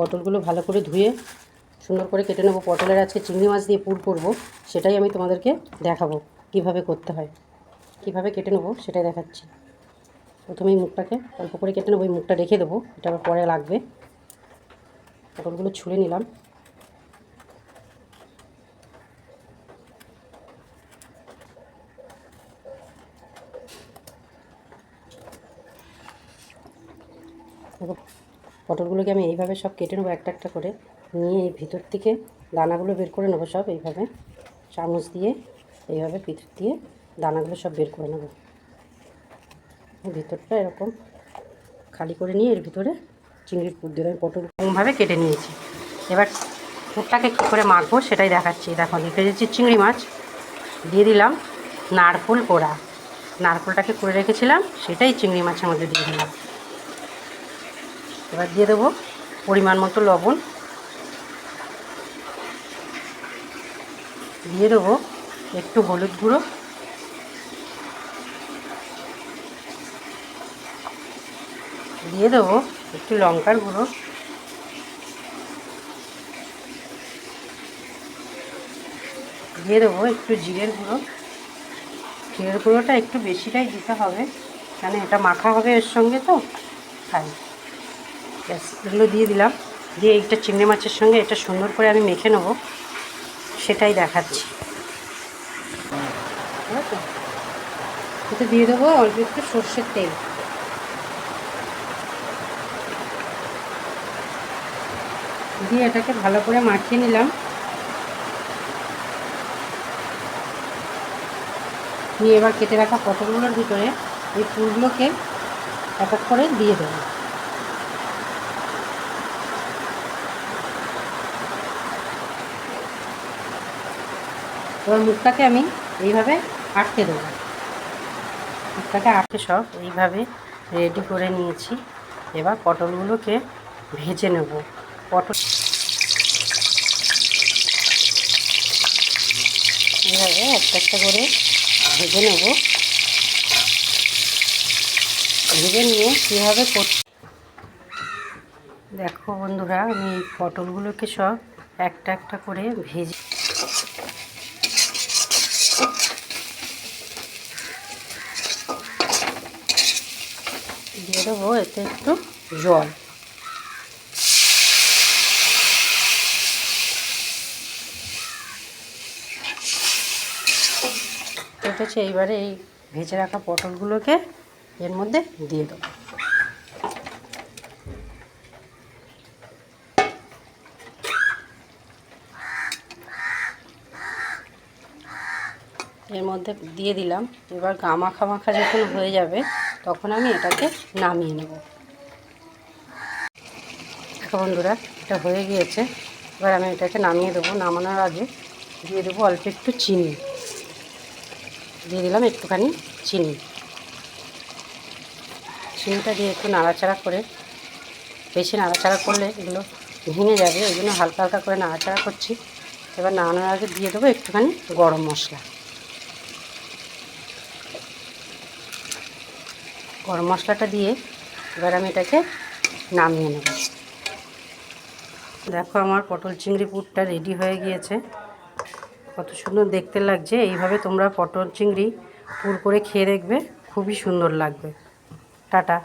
পটলগুলো ভালো করে ধুয়ে সুন্দর করে কেটে নেব। পটলের আজকে চিংড়ি মাছ দিয়ে পুর করব, সেটাই আমি তোমাদেরকে দেখাবো কীভাবে করতে হয়। কীভাবে কেটে নেব সেটাই দেখাচ্ছি। প্রথমেই মুখটাকে অল্প করে কেটে নেব, এই মুখটা রেখে দেবো, এটা আবার পরে লাগবে। পটলগুলো ছুলে নিলাম। দেখো পটলগুলোকে আমি এইভাবে সব কেটে নেব একটা একটা করে। নিয়ে এই ভিতর থেকে দানাগুলো বের করে নেব সব এইভাবে। চামচ দিয়ে এইভাবে ভিতর দিয়ে দানাগুলো সব বের করে নেব। ভিতরটা এরকম খালি করে নিয়ে এর ভিতরে চিংড়ির পুর দিয়ে আমি পটল এরকমভাবে কেটে নিয়েছি। এবার পুরটাকে কী করে মাখবো সেটাই দেখাচ্ছি। দেখো দেখে যাচ্ছি চিংড়ি মাছ। দিয়ে দিলাম নারকুল পোড়া নারকুলটাকে করে রেখেছিলাম, সেটাই চিংড়ি মাছের মধ্যে দিয়ে দিলাম। এবার দিয়ে দেবো পরিমাণ মতো লবণ। দিয়ে দেবো একটু হলুদ গুঁড়ো। দিয়ে দেবো একটু লঙ্কার গুঁড়ো। দিয়ে দেবো একটু জিরের গুঁড়ো। জিরের গুঁড়োটা একটু বেশিটাই দিতে হবে, কেন এটা মাখা হবে এর সঙ্গে তো, তাই। ব্যাস এগুলো দিয়ে দিলাম। দিয়ে এইটা চিংড়ি মাছের সঙ্গে এটা সুন্দর করে আমি মেখে নেব। সেটাই দেখাচ্ছি? এতে দিয়ে দেবো অল্প একটু সর্ষের তেল। দিয়ে এটাকে ভালো করে মাখিয়ে নিলাম। নিয়ে এবার কেটে রাখা পটলগুলোর ভিতরে এই ফুলগুলোকে এক করে দিয়ে দেবো। এবার মুখটাকে আমি এইভাবে আটকে দেবো। মুখটাকে আটকে সব এইভাবে রেডি করে নিয়েছি। এবার পটলগুলোকে ভেজে নেব। পটল এইভাবে একটা একটা করে ভেজে নেব। ভেজে নিয়ে কীভাবে করতে দেখো বন্ধুরা, আমি পটলগুলোকে সব একটা একটা করে ভেজে দেবো এতে একটু জল এইবারে এই ভেজে রাখা পটলগুলোকে এর মধ্যে দিয়ে দেবো। এর মধ্যে দিয়ে দিলাম। এবার গামাখা মাখা যখন হয়ে যাবে, তখন আমি এটাকে নামিয়ে নেব। দেখো বন্ধুরা, এটা হয়ে গিয়েছে। এবার আমি এটাকে নামিয়ে দেবো। নামানোর আগে দিয়ে দেবো অল্প একটু চিনি। দিয়ে দিলাম একটুখানি চিনি। চিনিটা দিয়ে একটু নাড়াচাড়া করে, বেশি নাড়াচাড়া করলে এগুলো ভেঙে যাবে। ওই জন্য হালকা হালকা করে নাড়াচাড়া করছি। এবার নামানোর আগে দিয়ে দেবো একটুখানি গরম মশলা। গরম মশলাটা দিয়ে এবার আমি এটাকে নামিয়ে নেব। দেখো আমার পটল চিংড়ি পুরটা রেডি হয়ে গিয়েছে। কত সুন্দর দেখতে লাগছে। এইভাবে তোমরা পটল চিংড়ি পুর করে খেয়ে দেখবে। খুবই সুন্দর লাগবে। টাটা।